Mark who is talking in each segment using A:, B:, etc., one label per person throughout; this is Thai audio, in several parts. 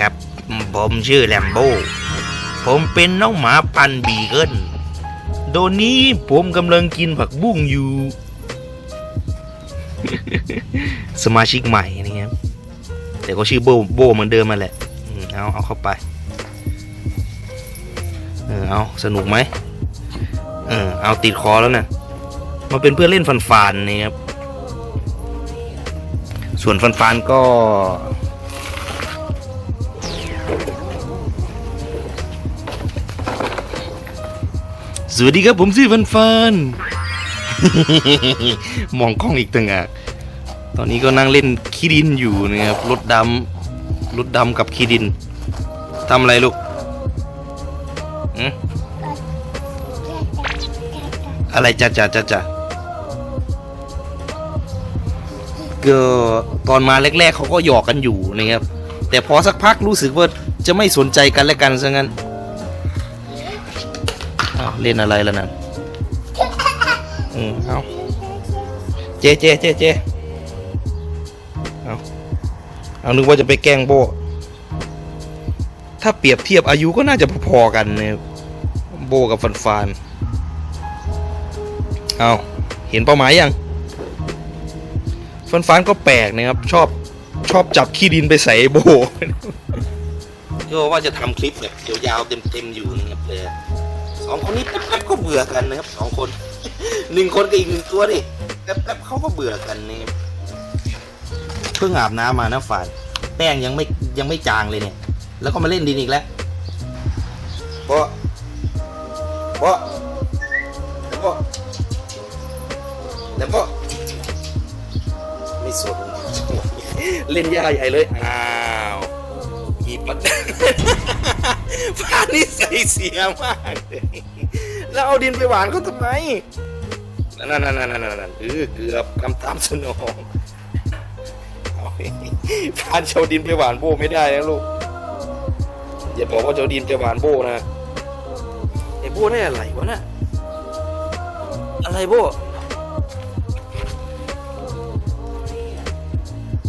A: ครับ ผมชื่อแลมโบ ผมเป็นน้องหมาพันบีเกิลโดนนี้ผมกำลังกินผักบุ้งอยู่ สมาชิกใหม่นี่ครับแต่ก็ชื่อโบโบเหมือนเดิมมาแหละเอาเอาเข้าไปเออเอาสนุกไหมเออเอาติดคอแล้วนะมาเป็นเพื่อนเล่นฟันฟานนี่ครับส่วนฟันฟานก็ สวัสดีครับผมชื่อฟันฟานมองกล้องอีกต่างหากตอนนี้ก็นั่งเล่นขี้ดินอยู่นะครับ รถดำรถดำกับขี้ดินทำอะไรลูกอืมอะไรจ้าจ้าจ้าจ้าก็ตอนมาแรกๆเขาก็หยอกกันอยู่นะครับ แต่พอสักพักรู้สึกว่าจะไม่สนใจกันและกันซะงั้น เล่นอะไรแล้วนั่นอืมเอาเจเจเจเจเอาเอานึกว่าจะไปแกล้งโบ ถ้าเปรียบเทียบอายุก็น่าจะพอๆกันนะครับโบกับฟันฟานเอาเห็นเป้าหมายยังฟันฟานก็แปลกนะครับ ชอบชอบจับขี้ดินไปใส่ไอ้โบก็ว่าจะทำคลิปแบบยาวๆเต็มๆอยู่นะครับเลย สองคนนี้แป๊บๆก็เบื่อกันนะครับสองคนหนึ่งคนกับอีกหนึ่งตัวดิแป๊บๆเขาก็เบื่อกันนะครับเพิ่งอาบน้ำมานะฟานแป้งยังไม่ยังไม่จางเลยเนี่ย แล้วก็มาเล่นดินอีกแล้วเพราะเพราะแล้วก็แล้วก็ไม่สนเล่นยาใหญ่เลย อ้าวอีปัดฟ้า นี่ใส่เสียมากเลยแล้วเอาดินไปหวานเขาทำไมนั่นนั่นนั่นนั่นนั่นเออเกือบกำตามสนองเอาพานเชาดินไปหวานโบไม่ได้นะลูกอย่าบอกว่าเจ้าดินไปหวานโบนะไอ้โบได้อะไรวะน่ะอะไรโบ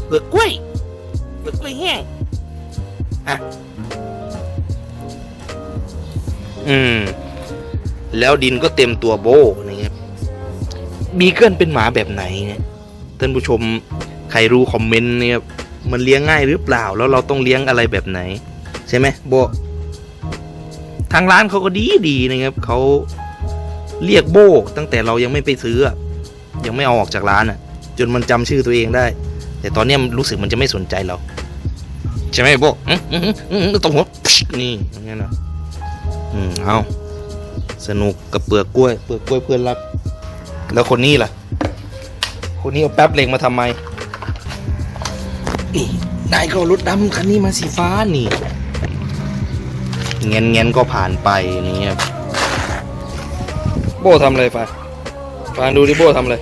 A: เปลือกกล้วยเปลือกกล้วยแห้งอะ อืม แล้วดินก็เต็มตัวโบนะครับบีเกิลเป็นหมาแบบไหนเนี่ยท่านผู้ชมใครรู้คอมเมนต์เนี่ยมันเลี้ยงง่ายหรือเปล่า แล้วเราต้องเลี้ยงอะไรแบบไหน ใช่ไหมโบทางร้านเขาก็ดีดีนะครับเขาเรียกโบตั้งแต่เรายังไม่ไปซื้อ ยังไม่เอาออกจากร้านอะ จนมันจำชื่อตัวเองได้ แต่ตอนนี้มันรู้สึกมันจะไม่สนใจเรา ใช่ไหมโบอื้ออื้ออื้ออื้อตรงหัวนี่อย่างเงี้ยนะ อืมเอาสนุกกับเปลือกกล้วย เปลือกกล้วยเพื่อนรัก แล้วคนนี้ล่ะ คนนี้เอาแป๊บเหล็กมาทำไม นี่นายก็รถดำคันนี้มาสีฟ้านี่ เงี้ยเงี้ยก็ผ่านไปนี่ครับโบทำอะไรฟานฟานดูดิโบทำอะไร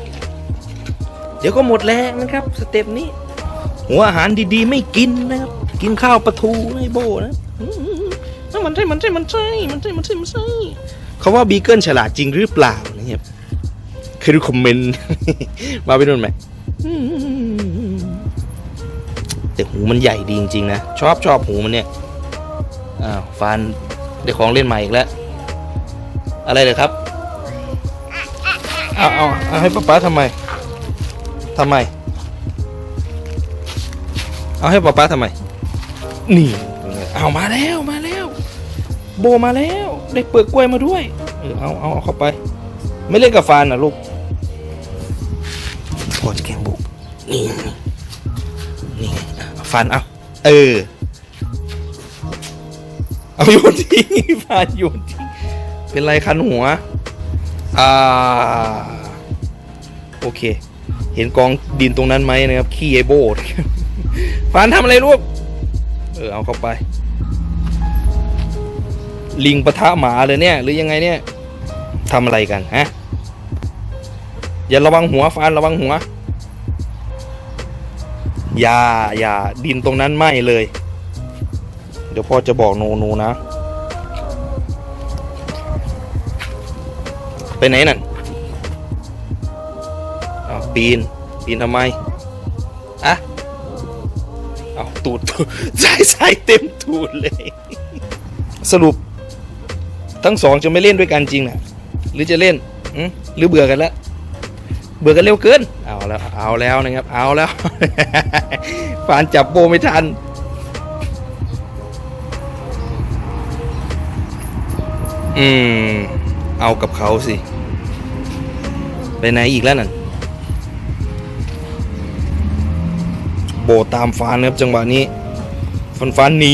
A: เดี๋ยวก็หมดแรงนะครับ สเต็ปนี้ หัวอาหารดีๆ ไม่กินนะครับ กินข้าวปลาทูนะไอ้โบนะอื มๆมันใช่มันใช่มันใช่มันใช่มันใช่มันใช่เขาว่าบีเกิลฉลาดจริงหรือเปล่านะครับเคยดูคอมเมนต์ มาไปนู่นไหมแต่หูมันใหญ่ดีจริงๆนะ ชอบชอบหูมันเนี่ยอ้าวฟานได้ของเล่นใหม่อีกแล้ว อะไรเลยครับเอาเอาเอาให้ป๊าป๊าทำไมทำไม เอาให้ป๊าป๊าทำไม นี่ เอามาแล้วมาแล้ว โบมาแล้วได้เปลือกกล้วยมาด้วย เออเอาเอาเอาเข้าไป ไม่เล่นกับฟานนะลูกพอจะแกล้งบุกนี่นี่ไงอะฟานเอาเออ เอาโยนทิ้งฟานโยนทิ้งเป็นไรคันหัว อ่า โอเค เห็นกองดินตรงนั้นไหมนะครับขี้ไอโบดฟานทำอะไรลูก เออ เอาเข้าไป ลิงปะทะหมาเลยเนี่ย หรือยังไงเนี่ยทำอะไรกันฮะอย่าระวังหัวฟานระวังหัวอย่าอย่าดินตรงนั้นไหมเลย เดี๋ยวพ่อจะบอกโนโนนะ ไปไหนนั่นอ้าปีน ปีนทำไมอะเอาตูดตูดสายสายเต็มตูดเลย สรุป ทั้งสองจะไม่เล่นด้วยกันจริงนะหรือจะเล่นหรือเบื่อกันแล้วเบื่อกันเร็วเกินเอาแล้วเอาแล้วนะครับ เอาแล้วฟานจับโบไม่ทันอืมเอากับเขาสิ ไปไหนอีกแล้วนั่นโบตามฟานครับจังหวะนี้ฟันฟานหนี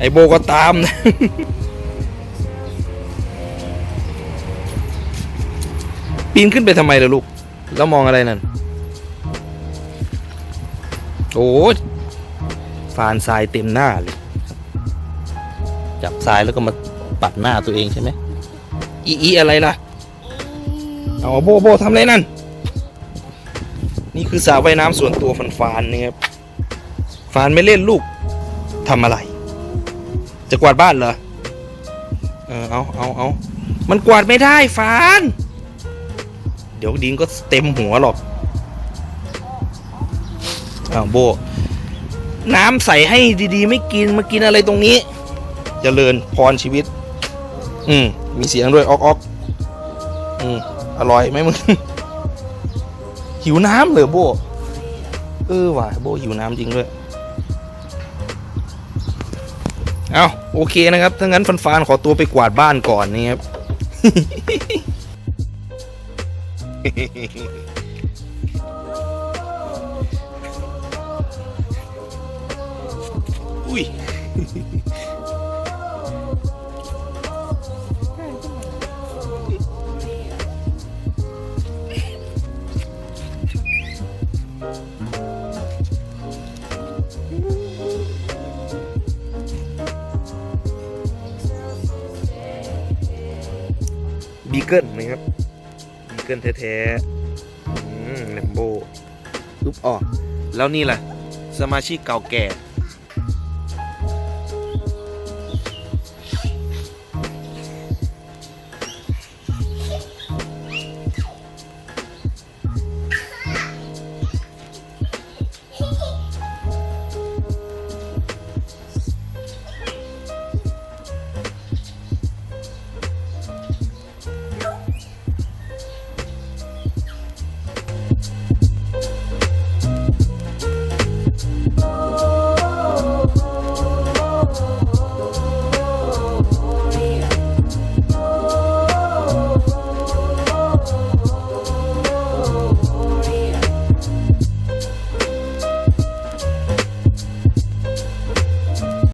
A: ไอโบก็ตามนะปีนขึ้นไปทำไมล่ะลูก แล้วมองอะไรนั่น โอ้ยฟานทรายเต็มหน้าเลย จับทรายแล้วก็มาปัดหน้าตัวเองใช่ไหมอีอีอะไรล่ะ เอาโบโบทำอะไรนั่น นี่คือสระว่ายน้ำส่วนตัวฟันฟานนะครับฟานไม่เล่นลูกทำอะไร จะกวาดบ้านเหรอ เออ เอาเอาเอามันกวาดไม่ได้ฟาน เดี๋ยวดินก็เต็มหัวหรอกอ้าวโบ น้ำใส่ให้ดีๆ ไม่กิน มากินอะไรตรงนี้จเจริญพรชีวิต อืม มีเสียงด้วยออกออกอืม อร่อยไหมมึง หิวน้ำเลยโบ เออว่ะโบหิวน้ำจริงด้วย เอาโอเคนะครับ ถ้างั้นฟันฟานขอตัวไปกวาดบ้านก่อนนี่ครับอุ้ย บีเกิลนะครับบีเกิลแท้ๆอืมแลมโบลุบอ๋อแล้วนี่ล่ะ สมาชิกเก่าแก่